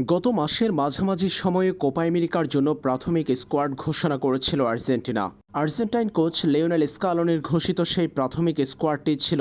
গত মাসের মাঝামাঝি সময়ে কোপা আমেরিকার জন্য প্রাথমিক স্কোয়াড ঘোষণা করেছিল আর্জেন্টিনা। আর্জেন্টাইন কোচ লিওনেল স্কালনের ঘোষিত সেই প্রাথমিক স্কোয়াডটি ছিল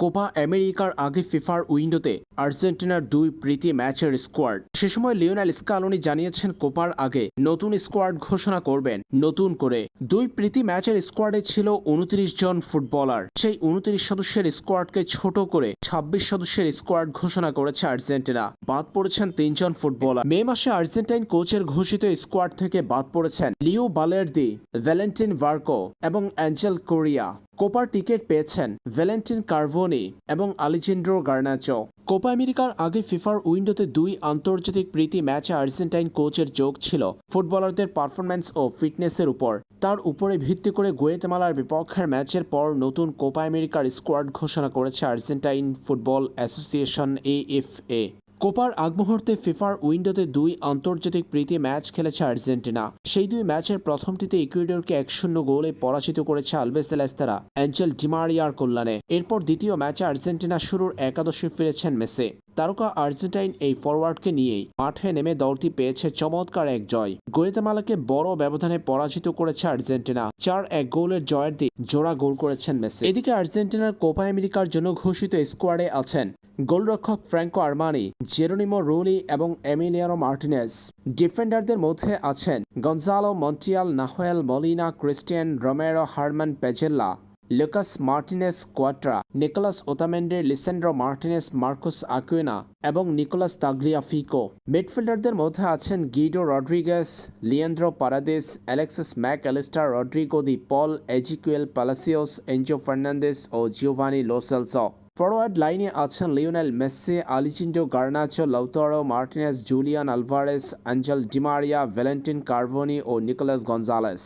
কোপা আমেরিকার আগে ফিফার উইন্ডোতে আর্জেন্টিনার দুই প্রীতি ম্যাচের স্কোয়াড। সে সময় লিওনেল স্কালনি জানিয়েছেন কোপার আগে নতুন স্কোয়াড ঘোষণা করবেন, নতুন করে। দুই প্রীতি ম্যাচের স্কোয়াডে ছিল উনত্রিশ জন ফুটবলার। সেই উনত্রিশ সদস্যের স্কোয়াডকে ছোট করে ছাব্বিশ সদস্যের স্কোয়াড ঘোষণা করেছে আর্জেন্টিনা। বাদ পড়েছেন তিনজন ফুটবলার। মে মাসে আর্জেন্টাইন কোচের ঘোষিত স্কোয়াড থেকে বাদ পড়েছেন লিও বালেরদি, ভ্যালেন্টিন ভার্কো এবং অ্যাঞ্জেল কোরিয়া। কোপার টিকিট পেয়েছেন ভ্যালেন্টিন কার্ভোনি এবং আলিজেন্ড্রো গার্নাচো। কোপা আমেরিকার আগে ফিফার উইন্ডোতে দুই আন্তর্জাতিক প্রীতি ম্যাচে আর্জেন্টাইন কোচের যোগ ছিল ফুটবলারদের পারফরম্যান্স ও ফিটনেসের উপর। তার উপরে ভিত্তি করে গোয়েতমালার বিপক্ষের ম্যাচের পর নতুন কোপা আমেরিকার স্কোয়াড ঘোষণা করেছে আর্জেন্টাইন ফুটবল অ্যাসোসিয়েশন এএফএ। কোপার আগ মুহূর্তে ফিফার উইন্ডোতে দুই আন্তর্জাতিক প্রীতি ম্যাচ খেলেছে আর্জেন্টিনা। সেই দুই ম্যাচের প্রথমটিতে ইকুয়েডরকে এক শূন্য গোলে পরাজিত করেছে আলবেস দেলাস্তারা অ্যাঞ্জেল ডিমারিয়ার কল্যাণে। এরপর দ্বিতীয় ম্যাচে আর্জেন্টিনা শুরুর একাদশে ফিরেছেন মেসে। তারকা আর্জেন্টাইন এই ফরওয়ার্ডকে নিয়েই মাঠে নেমে দলটি পেয়েছে চমৎকার এক জয়। গোয়েতামালাকে বড় ব্যবধানে পরাজিত করেছে আর্জেন্টিনা, চার এক গোলের জয়ের দিক জোড়া গোল করেছেন মেসি। এদিকে আর্জেন্টিনার কোপা আমেরিকার জন্য ঘোষিত স্কোয়াডে আছেন গোলরক্ষক ফ্র্যাঙ্কো আর্মানি, জেরোনিমো রুলি এবং এমিলিয়ানো মার্টিনেস। ডিফেন্ডারদের মধ্যে আছেন Gonzalo Montiel, Nahuel Molina, Cristian Romero, German Pezzella Lucas Martinez কোয়াট্রা, Nicolas Otamendi, Lisandro Martinez, Marcos Acuna এবং নিকোলাস তাগলিয়াফিকো। মিডফিল্ডারদের মধ্যে আছেন Guido Rodriguez, Leandro Paredes, Alexis Mac Allister Rodrigo De Paul, Ezequiel Palacios Enzo Fernandez ও Giovani Lo Celso. Forward লাইনে আছেন Lionel Messi, Alejandro Garnacho Lautaro Martinez, Julian Alvarez Angel Di Maria, Valentin Carboni ও Nicolas Gonzalez